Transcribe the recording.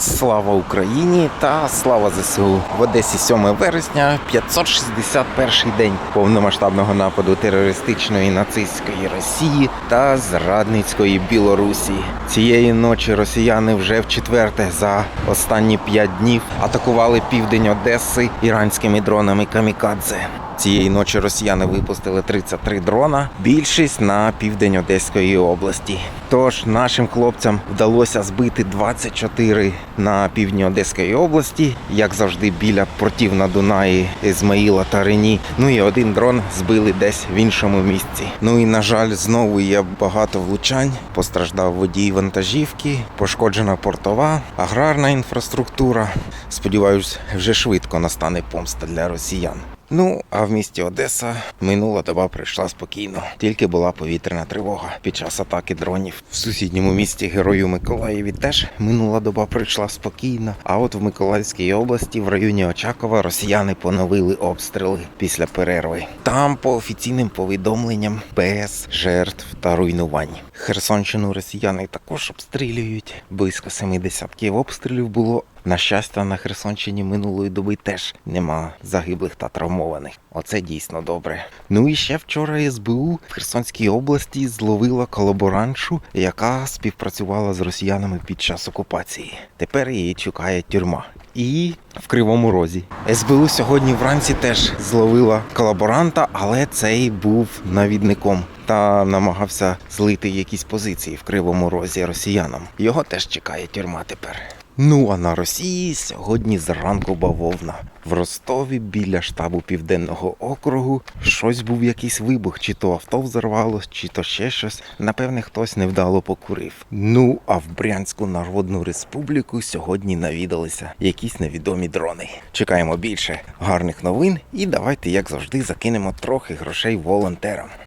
Слава Україні та слава ЗСУ в Одесі 7 вересня, 561 день повномасштабного нападу терористичної нацистської Росії та зрадницької Білорусі. Цієї ночі росіяни вже в четверте за останні п'ять днів атакували південь Одеси іранськими дронами Камікадзе. Цієї ночі росіяни випустили 33 дрона, більшість на південь Одеської області. Тож нашим хлопцям вдалося збити 24 на півдні Одеської області, як завжди, біля портів на Дунаї, Ізмаїла та Рені. Ну і один дрон збили десь в іншому місці. Ну і на жаль, знову є багато влучань. Постраждав водій вантажівки, пошкоджена портова, аграрна інфраструктура. Сподіваюсь, вже швидко настане помста для росіян. Ну, а в місті Одеса минула доба прийшла спокійно. Тільки була повітряна тривога під час атаки дронів. В сусідньому місті Герою Миколаєві теж минула доба прийшла спокійно. А от в Миколаївській області, в районі Очакова, росіяни поновили обстріли після перерви. Там, по офіційним повідомленням, без жертв та руйнувань. Херсонщину росіяни також обстрілюють. Близько семи десятків обстрілів було. На щастя, на Херсонщині минулої доби теж нема загиблих та травмованих. Оце дійсно добре. Ну і ще вчора СБУ в Херсонській області зловила колаборантшу, яка співпрацювала з росіянами під час окупації. Тепер її чекає тюрма. І в Кривому Розі. СБУ сьогодні вранці теж зловила колаборанта, але цей був навідником та намагався злити якісь позиції в Кривому Розі росіянам. Його теж чекає тюрма тепер. Ну а на Росії сьогодні зранку бавовна. В Ростові біля штабу Південного округу щось був якийсь вибух, чи то авто взорвалось, чи то ще щось. Напевне, хтось невдало покурив. Ну а в Брянську Народну Республіку сьогодні навідалися якісь невідомі дрони. Чекаємо більше гарних новин і давайте, як завжди, закинемо трохи грошей волонтерам.